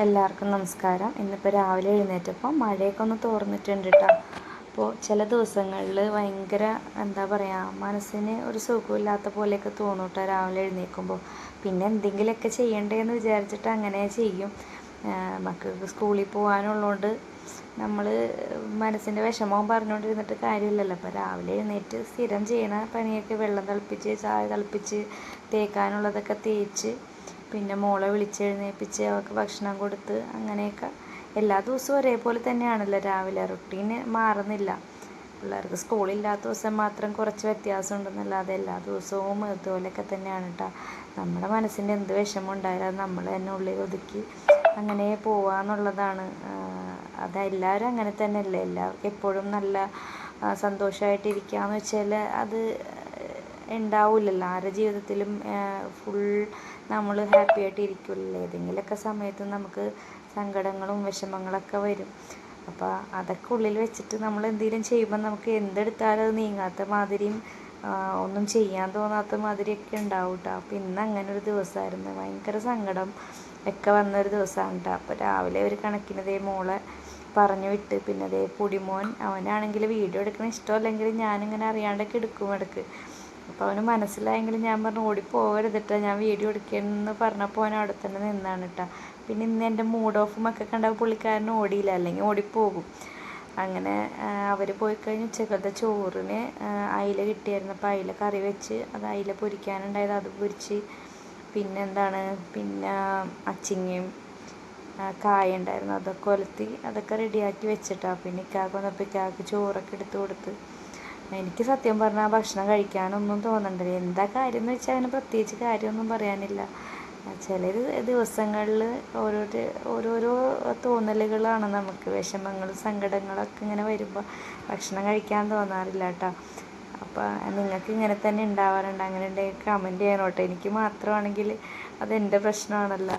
എല്ലാവർക്കും നമസ്കാരം. ഇന്നിപ്പോൾ രാവിലെ എഴുന്നേറ്റപ്പോൾ മഴയൊക്കെ ഒന്ന് തോർന്നിട്ടുണ്ട് കേട്ടോ അപ്പോൾ ചില ദിവസങ്ങളിൽ ഭയങ്കര എന്താ പറയുക മനസ്സിന് ഒരു സുഖമില്ലാത്ത പോലെയൊക്കെ തോന്നും രാവിലെ എഴുന്നേൽക്കുമ്പോൾ പിന്നെ എന്തെങ്കിലുമൊക്കെ ചെയ്യണ്ടേന്ന് വിചാരിച്ചിട്ട് അങ്ങനെ ചെയ്യും. മക്കൾക്ക് സ്കൂളിൽ പോകാനുള്ളതുകൊണ്ട് നമ്മൾ മനസ്സിന്റെ വിഷമവും പറഞ്ഞുകൊണ്ടിരുന്നിട്ട് കാര്യമില്ലല്ലോ. അപ്പോൾ രാവിലെ എഴുന്നേറ്റ് സ്ഥിരം ചെയ്യണ പണിയൊക്കെ വെള്ളം തിളപ്പിച്ച് ചായ തിളപ്പിച്ച് തേക്കാനുള്ളതൊക്കെ തേച്ച് പിന്നെ മോളെ വിളിച്ചെഴുന്നേൽപ്പിച്ച് അവൾക്ക് ഭക്ഷണം കൊടുത്ത് അങ്ങനെയൊക്കെ. എല്ലാ ദിവസവും ഒരേപോലെ തന്നെയാണല്ലോ രാവിലെ. റുട്ടീന് മാറുന്നില്ല. പിള്ളേർക്ക് സ്കൂളില്ലാത്ത ദിവസം മാത്രം കുറച്ച് വ്യത്യാസം ഉണ്ടെന്നല്ലാതെ എല്ലാ ദിവസവും ഇതുപോലെയൊക്കെ തന്നെയാണ് കേട്ടോ നമ്മുടെ മനസ്സിന്റെ എന്ത് വിഷമം ഉണ്ടായാലും നമ്മൾ തന്നെ ഉള്ളിൽ ഒതുക്കി അങ്ങനെ പോവാന്നുള്ളതാണ് അതെല്ലാവരും അങ്ങനെ തന്നെയല്ലേ? എല്ലാവർക്കും എപ്പോഴും നല്ല സന്തോഷമായിട്ടിരിക്കുക എന്ന് വെച്ചാൽ അത് ഉണ്ടാവില്ലല്ലോ ആരുടെ ജീവിതത്തിലും ഫുൾ നമ്മൾ ഹാപ്പി ആയിട്ട് ഇരിക്കില്ല ഏതെങ്കിലുമൊക്കെ സമയത്ത് നമുക്ക് സങ്കടങ്ങളും വിഷമങ്ങളൊക്കെ വരും. അപ്പോൾ അതൊക്കെ ഉള്ളിൽ വെച്ചിട്ട് നമ്മൾ എന്തെങ്കിലും ചെയ്യുമ്പോൾ നമുക്ക് എന്തെടുത്താലും അത് നീങ്ങാത്ത മാതിരിയും ഒന്നും ചെയ്യാൻ തോന്നാത്ത മാതിരിയൊക്കെ ഉണ്ടാവും കേട്ടോ അപ്പോൾ ഇന്ന് അങ്ങനെ ഒരു ദിവസമായിരുന്നു. ഭയങ്കര സങ്കടം ഒക്കെ വന്നൊരു ദിവസമാണ് കേട്ടോ അപ്പോൾ രാവിലെ ഒരു കണക്കിനതേ മോളെ പറഞ്ഞു വിട്ട്. പിന്നെ അതേ പൊടിമോൻ അവനാണെങ്കിൽ വീഡിയോ എടുക്കണ ഇഷ്ടമല്ലെങ്കിൽ ഞാനിങ്ങനെ അറിയാണ്ടൊക്കെ എടുക്കും ഇടയ്ക്ക് അപ്പോൾ അവന് മനസ്സിലായെങ്കിൽ ഞാൻ പറഞ്ഞു ഓടിപ്പോവരുതിട്ടോ ഞാൻ വീഡിയോ എടുക്കണമെന്ന് പറഞ്ഞപ്പോൾ അവൻ അവിടെ തന്നെ നിന്നാണ് കേട്ടോ പിന്നെ ഇന്ന് എന്റെ മൂഡ് ഓഫും ഒക്കെ കണ്ട പുള്ളിക്കാരൻ ഓടിയില്ല അല്ലെങ്കിൽ ഓടിപ്പോകും അങ്ങനെ അവർ പോയി കഴിഞ്ഞ് ഉച്ചക്കത്തെ ചോറിന് അയില കിട്ടിയായിരുന്നു. അപ്പോൾ അയില കറി വെച്ച് അത് അയില പൊരിക്കാനുണ്ടായത് അത് പൊരിച്ച്. പിന്നെ എന്താണ് പിന്നെ അച്ചിങ്ങയും കായ ഉണ്ടായിരുന്നു. അതൊക്കെ ഒലത്തി അതൊക്കെ റെഡിയാക്കി വെച്ചിട്ടാണ് പിന്നെ ഇക്കാക്ക് വന്നപ്പോൾ ഇക്കാക്ക് ചോറൊക്കെ എടുത്ത് കൊടുത്ത്. എനിക്ക് സത്യം പറഞ്ഞാൽ ഭക്ഷണം കഴിക്കാനൊന്നും തോന്നണ്ടില്ല എന്താ കാര്യം എന്ന് വെച്ചാൽ അതിന് പ്രത്യേകിച്ച് കാര്യമൊന്നും പറയാനില്ല. ചില ദിവസങ്ങളിൽ ഓരോരോ ഓരോരോ തോന്നലുകളാണ് നമുക്ക്. വിഷമങ്ങളും സങ്കടങ്ങളൊക്കെ ഇങ്ങനെ വരുമ്പോൾ ഭക്ഷണം കഴിക്കാൻ തോന്നാറില്ല കേട്ടോ അപ്പോൾ നിങ്ങൾക്ക് ഇങ്ങനെ തന്നെ ഉണ്ടാവാറുണ്ട് അങ്ങനെ ഉണ്ടെങ്കിൽ കമന്റ് ചെയ്യാനോട്ടെ എനിക്ക് മാത്രമാണെങ്കിൽ അതെന്റെ പ്രശ്നമാണല്ലോ.